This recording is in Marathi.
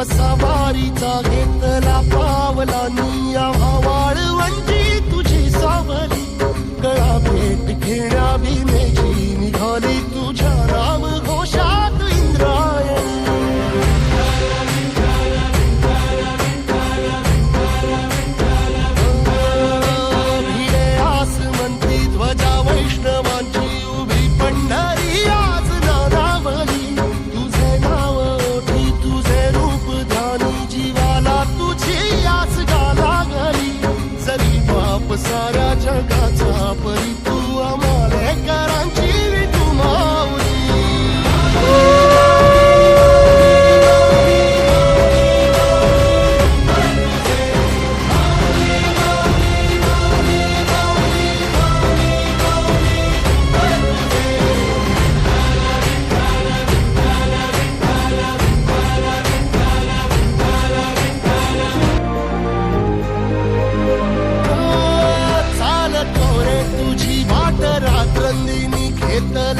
व सवारीचा घेतला आप सारा जगह जगाचा परी तू हमारे कर in